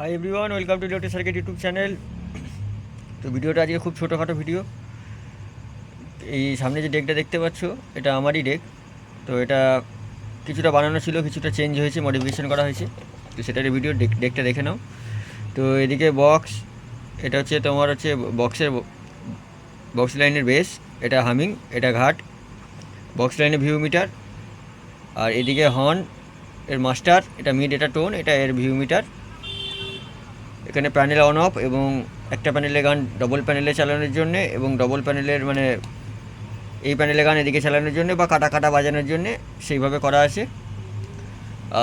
High everyone welcome to লোটে circuit YouTube channel তো ভিডিওটা আজকে খুব ছোটোখাটো ভিডিও। এই সামনে যে ডেকটা দেখতে পাচ্ছ, এটা আমারই ডেক। তো এটা কিছুটা বানানো ছিল, কিছুটা চেঞ্জ হয়েছে মডিফিকেশন করা হয়েছে। তো সেটার ভিডিও ডেক, ডেকটা দেখে নাও। তো এদিকে বক্স এটা হচ্ছে তোমার হচ্ছে বক্সের বক্স লাইনের বেস এটা হামিং এটা ঘাট। বক্স লাইনের ভিউ মিটার আর এদিকে হর্ন এর মাস্টার এটা মিড এটা টোন এটা এর ভিউ মিটার এখানে প্যানেল অন অফ এবং একটা প্যানেলে গান ডবল প্যানেলে চালানোর জন্য এবং ডবল প্যানেলের মানে এই প্যানেলে গান এদিকে চালানোর জন্য বা কাটা কাটা বাজানোর জন্য সেইভাবে করা আছে।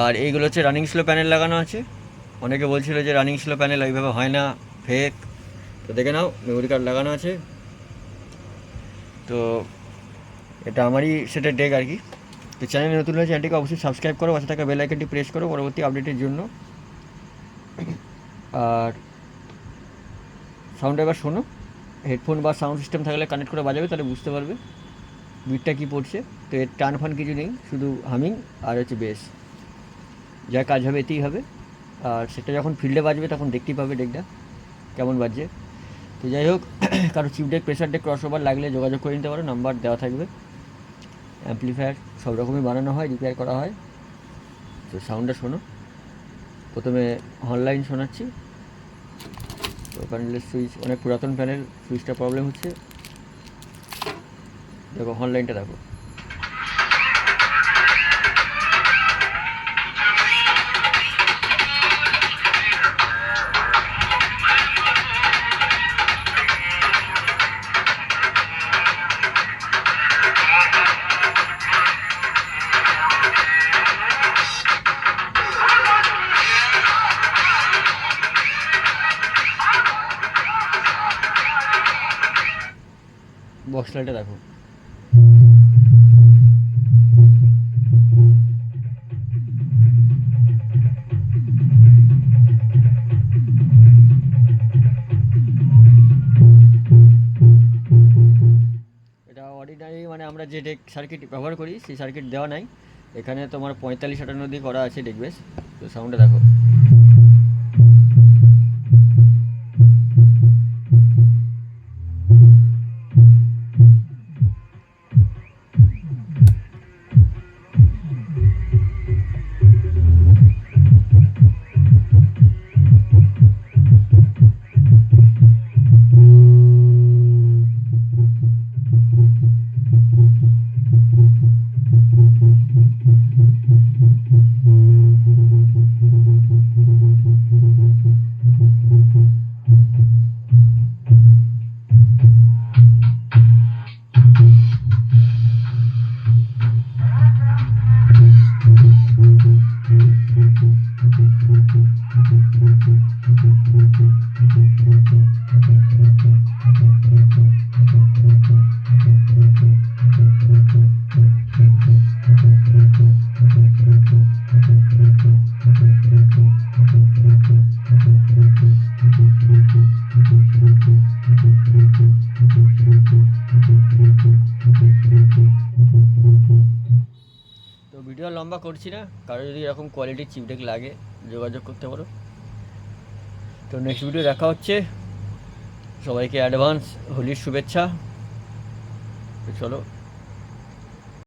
আর এইগুলো হচ্ছে রানিং স্লো প্যানেল লাগানো আছে। অনেকে বলছিল যে রানিং স্লো প্যানেল ওইভাবে হয় না ফেক তো দেখে নাও মেমোরি কার্ড লাগানো আছে। তো এটা আমারই সেটা ডেক আর কি। তো চ্যানেল নতুন হলে চ্যানেলটিকে অবশ্যই সাবস্ক্রাইব করো, পাশে থাকা বেল আইকনটি প্রেস করো, পরবর্তী আপডেটের জন্য। আর সাউন্ড এবার শোনো। হেডফোন বা সাউন্ড সিস্টেম থাকলে কানেক্ট করে বাজাবে, তাহলে বুঝতে পারবে বিটটা কী পড়ছে। তো এর টান ফান কিছু নেই, শুধু হামিং আর হচ্ছে বেস যা কাজ হবে এতেই হবে। আর সেটা যখন ফিল্ডে বাজবে, তখন দেখতেই পাবে ডেকটা কেমন বাজছে। তো যাই হোক, কারও chip deck pressure deck cross over লাগলে যোগাযোগ করে নিতে পারো নাম্বার দেওয়া থাকবে। অ্যাম্পলিফায়ার সব রকমই বানানো হয় রিপেয়ার করা হয়। তো সাউন্ডটা শোনো। প্রথমে অনলাইন শোনাচ্ছি। তো প্যানেলের সুইচ অনেক পুরাতন প্যানেল সুইচটা প্রবলেম হচ্ছে। দেখো অনলাইনটা দেখো। বক্স লাইটটা দেখো। এটা অর্ডিনারি মানে আমরা যে ডেক সার্কিট ব্যবহার করি, সেই সার্কিট দেওয়া নাই। এখানে তোমার পঁয়তাল্লিশ আটান্ন দিয়ে করা আছে ডেক বেস তো সাউন্ডটা দেখো। তো ভিডিও লম্বা করছি না, কারও যদি এরকম কোয়ালিটির চিপডেক লাগে, যোগাযোগ করতে পারো। তো নেক্সট ভিডিও দেখা হচ্ছে। সবাইকে অ্যাডভান্স হোলির শুভেচ্ছা। চলো।